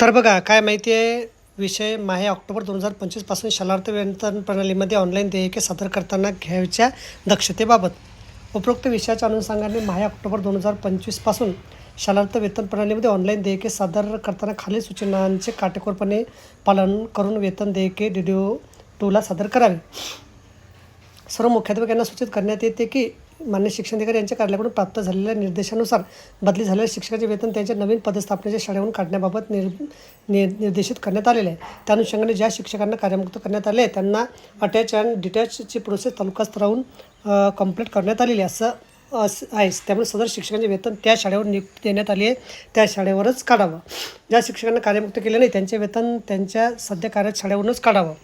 तर बघा काय माहिती आहे? विषय माहे ऑक्टोबर दोन हजार पंचवीसपासून शालार्थ वेतन प्रणालीमध्ये ऑनलाईन देयके सादर करताना घ्यायच्या दक्षतेबाबत. उपरोक्त विषयाच्या अनुषंगाने माहे ऑक्टोबर दोन हजार पंचवीसपासून शालार्थ वेतन प्रणालीमध्ये ऑनलाईन देयके सादर करताना खालील सूचनांचे काटेकोरपणे पालन करून वेतन देयके डी डी ओ टूला सादर करावे. सर्व मुख्याध्यापक यांना सूचित करण्यात येते की मान्य शिक्षणाधिकारी यांच्या कार्यालयाकडून प्राप्त झालेल्या निर्देशानुसार बदली झालेल्या शिक्षकाचे वेतन त्यांच्या नवीन पदस्थापनेच्या शाळेहून काढण्याबाबत निर नि निर्देशित करण्यात आलेले आहे. त्या अनुषंगाने ज्या शिक्षकांना कार्यमुक्त करण्यात आले आहे त्यांना अटॅच अँड डिटॅचची प्रोसेस तालुका स्तरावरून कंप्लीट करण्यात आलेली असं असं आहे. त्यामुळे सदर शिक्षकांचे वेतन त्या शाळेवर नियुक्ती देण्यात आली आहे. त्या शाळेवरच काढावं. ज्या शिक्षकांना कार्यमुक्त केले नाही त्यांचे वेतन त्यांच्या सध्या कार्यात शाळेवरूनच काढावं.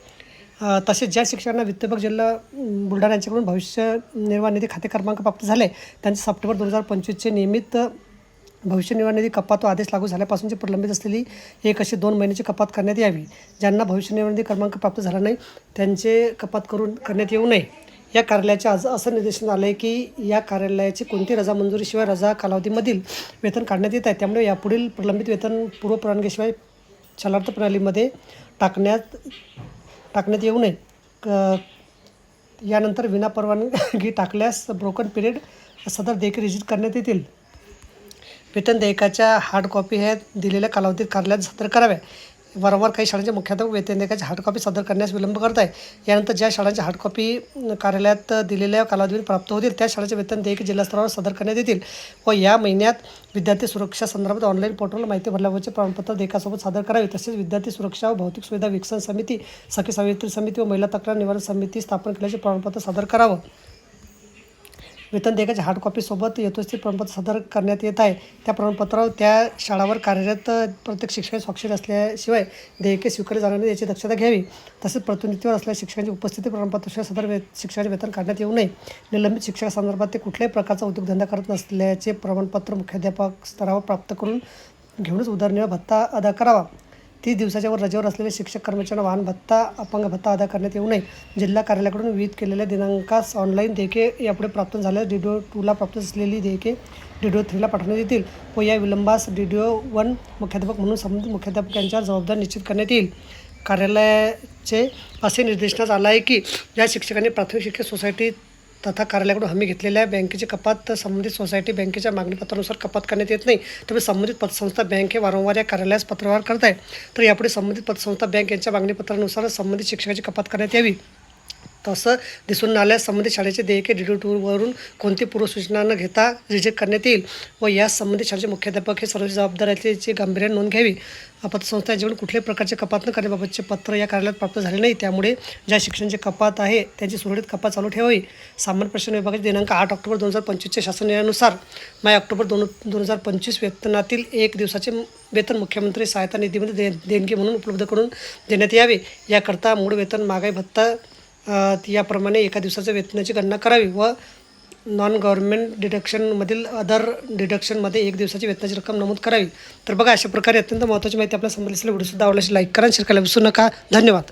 तसेच ज्या शिक्षकांना विद्यापक जिल्हा बुलढाणा यांच्याकडून भविष्य निर्वाह निधी खाते क्रमांक प्राप्त झाले त्यांचे सप्टेंबर दोन हजार पंचवीसचे नियमित भविष्य निर्वाह निधी कपात आदेश लागू झाल्यापासूनची प्रलंबित असलेली एक अशी दोन महिन्याची कपात करण्यात यावी. ज्यांना भविष्य निर्वाह निधी क्रमांक प्राप्त झाला नाही त्यांचे कपात करून करण्यात येऊ नये. या कार्यालयाचे आज असं निर्देशन आलं आहे की या कार्यालयाची कोणती रजा मंजुरीशिवाय रजा कालावधीमधील वेतन काढण्यात येत आहे त्यामुळे यापुढील प्रलंबित वेतन पूर्व परवानगीशिवाय चलार्थ प्रणालीमध्ये टाकण्यात टाकण्यात येऊ नये. क यानंतर विनापरवानगी टाकल्यास ब्रोकन पिरियड सदर देयके रिजिट करण्यात येतील. वेतन देयकाच्या हार्ड कॉपी ह्या दिलेल्या कालावधीत कार्यालयात सादर कराव्या. वारंवार काही शाळांचे मुख्याध्यापक वेतन हार्ड कॉपी सादर करण्यास विलंब करत आहे यानंतर ज्या शाळांच्या हार्ड कॉपी कार्यालयात दिलेल्या कालावधीत प्राप्त होतील त्या शाळेचे वेतन देयके जिल्हास्तरावर सादर करण्यात येतील व या महिन्यात विद्यार्थी सुरक्षा संदर्भात ऑनलाईन पोर्टलवर माहिती भरल्यावरचे प्रमाणपत्र देयकासोबत सादर करावे. तसेच विद्यार्थी सुरक्षा व भौतिक सुविधा विकसन समिती सखी सावित्री समिती व महिला तक्रार निवारण समिती स्थापन केल्याचे प्रमाणपत्र सादर करावं. वेतन देयकाच्या हार्ड कॉपीसोबत यथोचित प्रमाणपत्र सादर करण्यात येत आहे. त्या प्रमाणपत्रावर त्या शाळावर कार्यरत प्रत्येक शिक्षक स्वाक्षरी असल्याशिवाय देयके स्वीकारले जाणार नाही याची दक्षता घ्यावी. तसेच प्रतिनिधीत्वावर असलेल्या शिक्षकांची उपस्थिती प्रमाणपत्राशिवाय सदर वे शिक्षकाचे वेतन काढण्यात येऊ नये. निलंबित शिक्षकासंदर्भात ते कुठल्याही प्रकारचा उद्योगधंदा करत नसल्याचे प्रमाणपत्र मुख्याध्यापक स्तरावर प्राप्त करून घेऊनच उदरनिर्वाह भत्ता अदा करावा. तीस दिवसाच्या वर रजेवर असलेले शिक्षक कर्मचाऱ्यांना वाहन भत्ता अपंग भत्ता अदा करण्यात येऊ नये. जिल्हा कार्यालयाकडून विविध केलेल्या दिनांकास ऑनलाईन देयके यापुढे प्राप्त झाल्यास डी डी ओ टूला प्राप्त असलेली देयके डी डी ओ थ्रीला पाठवण्यात येतील व या विलंबास डी डी ओ वन मुख्याध्यापक म्हणून संबंधित मुख्याध्यापक यांच्यावर जबाबदार निश्चित करण्यात येईल. कार्यालयाचे असे निर्देशनात आलं आहे की ज्या शिक्षकांनी प्राथमिक शिक्षक सोसायटीत तथा कार्यालयाकडून हमी घेतलेल्या बँकेची कपात संबंधित सोसायटी बँकेच्या मागणीपत्रानुसार कपात करण्यात येत नाही. त्यामुळे संबंधित पतसंस्था बँक हे वारंवार या कार्यालयास पत्रव्यवहार करत आहे तर यापुढे संबंधित पतसंस्था बँक यांच्या मागणीपत्रानुसार संबंधित शिक्षकाची कपात करण्यात यावी. तसं दिसून आल्यास संबंधित शाळेचे देयके डी डी टूरवरून कोणती पूर्वसूचना न घेता रिजेक्ट करण्यात येईल व यास संबंधित शाळेचे मुख्याध्यापक हे सर्व जबाबदाऱ्याची गांभीर्याने नोंद घ्यावी. पतसंस्था जेवण कुठल्याही प्रकारचे कपात न करण्याबाबतचे पत्र या कार्यालयात प्राप्त झाले नाही. त्यामुळे ज्या शिक्षणाची कपात आहे त्यांची सुरळीत कपात चालू ठेवावी. सामान्य प्रशासन विभागाचे दिनांक आठ ऑक्टोबर दोन हजार पंचवीसच्या शासन निर्णयानुसार माय ऑक्टोबर दोन दोन हजार पंचवीस वेतनातील एक दिवसाचे वेतन मुख्यमंत्री सहायता निधीमध्ये दे देणगी म्हणून उपलब्ध करून देण्यात यावे. याकरता मूळ वेतन महागाई भत्ता याप्रमाणे एका दिवसाच्या वेतनाची गणना करावी व नॉन गव्हर्नमेंट डिडक्शनमधील अदर डिडक्शनमध्ये एक दिवसाची वेतनाची रक्कम नमूद करावी. तर बघा अशा प्रकारे अत्यंत महत्त्वाची माहिती आपल्या समजली असेल व्हिडिओ सुद्धा आवडल्यास लाईक करा शेअर करायला विसरू नका. धन्यवाद.